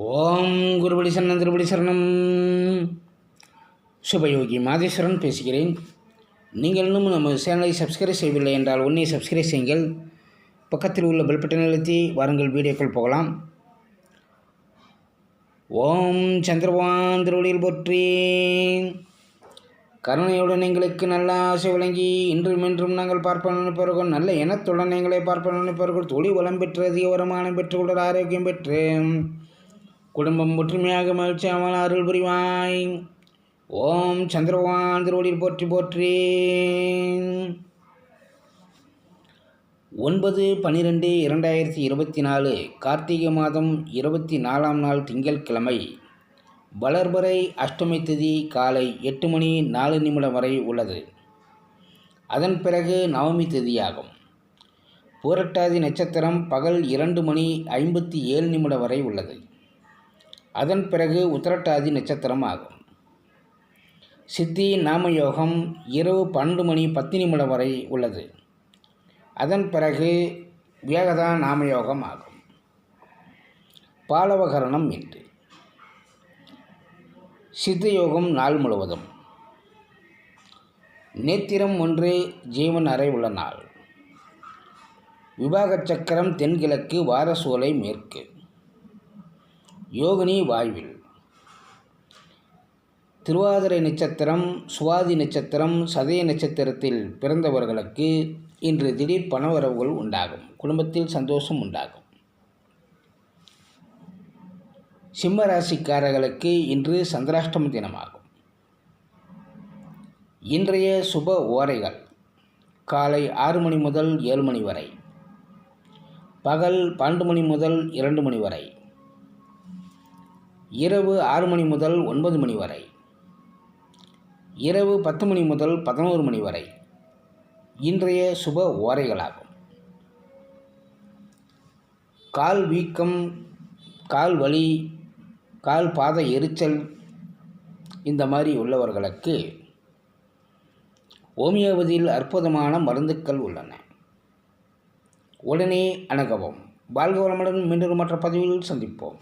ஓம் குருபடி சரணம் திருபடி சரணம். சுபயோகி மாதேஸ்வரன் பேசுகிறேன். நீங்கள் இன்னும் நம்ம சேனலை சப்ஸ்கிரைப் செய்யவில்லை என்றால் உன்னை சப்ஸ்கிரைப் செய்யுங்கள். பக்கத்தில் உள்ள பெல் பட்டனை அழுத்தி வாருங்கள் வீடியோக்கள் போகலாம். ஓம் சந்திரவான் திருவடியில் போற்றி. கருணையுடன் எங்களுக்கு நல்ல ஆசை வழங்கி இன்றும் இன்றும் நாங்கள் பார்ப்ப நினைப்பவர்கள் நல்ல இனத்துடன் எங்களை பார்ப்ப நினைப்பவர்கள் தொழில் வளம் பெற்று அதிக வருமானம் பெற்று உடல் ஆரோக்கியம் பெற்று குடும்பம் ஒற்றுமையாக மகிழ்ச்சியாமல் அருள் புரிவாய். ஓம் சந்திரபகவான் திருவடியில் போற்றி போற்றி. ஒன்பது பன்னிரெண்டு இரண்டாயிரத்தி இருபத்தி நாலு கார்த்திகை மாதம் இருபத்தி நாலாம் நாள் திங்கட்கிழமை வளர்பறை அஷ்டமி திதி காலை எட்டு மணி நாலு நிமிடம் வரை உள்ளது. அதன் பிறகு நவமி திதியாகும். பூரட்டாதி நட்சத்திரம் பகல் இரண்டு மணி ஐம்பத்தி ஏழு நிமிடம் வரை உள்ளது. அதன் பிறகு உத்திரட்டாதி நட்சத்திரம் ஆகும் சித்தி நாமயோகம் இரவு பன்னெண்டு மணி பத்து நிமிடம் வரை உள்ளது. அதன் பிறகு வேகதா நாமயோகம் ஆகும். பாலவகரணம் இன்று. சித்த யோகம் நாள் முழுவதும். நேத்திரம் ஒன்று ஜீவன் அறை உள்ள நாள். விவாக சக்கரம் தென்கிழக்கு வாரசூலை மேற்கு. யோகினி வாயுவில் திருவாதிரை நட்சத்திரம் சுவாதி நட்சத்திரம் சதய நட்சத்திரத்தில் பிறந்தவர்களுக்கு இன்று திடீர் பணவரவுகள் உண்டாகும். குடும்பத்தில் சந்தோஷம் உண்டாகும். சிம்ம ராசிக்காரர்களுக்கு இன்று சந்திராஷ்டம தினமாகும். இன்றைய சுப ஓரைகள் காலை ஆறு மணி முதல் ஏழு மணி வரை பகல் பன்னெண்டு மணி முதல் இரண்டு மணி வரை இரவு ஆறு மணி முதல் ஒன்பது மணி வரை. இரவு பத்து மணி முதல் பதினோரு மணி வரை. இன்றைய சுப ஓரைகளாகும். கால் வீக்கம் கால் வலி கால் பாத எரிச்சல் இந்த மாதிரி உள்ளவர்களுக்கு ஹோமியோபதியில் அற்புதமான மருந்துக்கள் உள்ளன. உடனே அணுகவும். வாழ்க வளமுடன் மீண்டும் மற்ற பதிவில் சந்திப்போம்.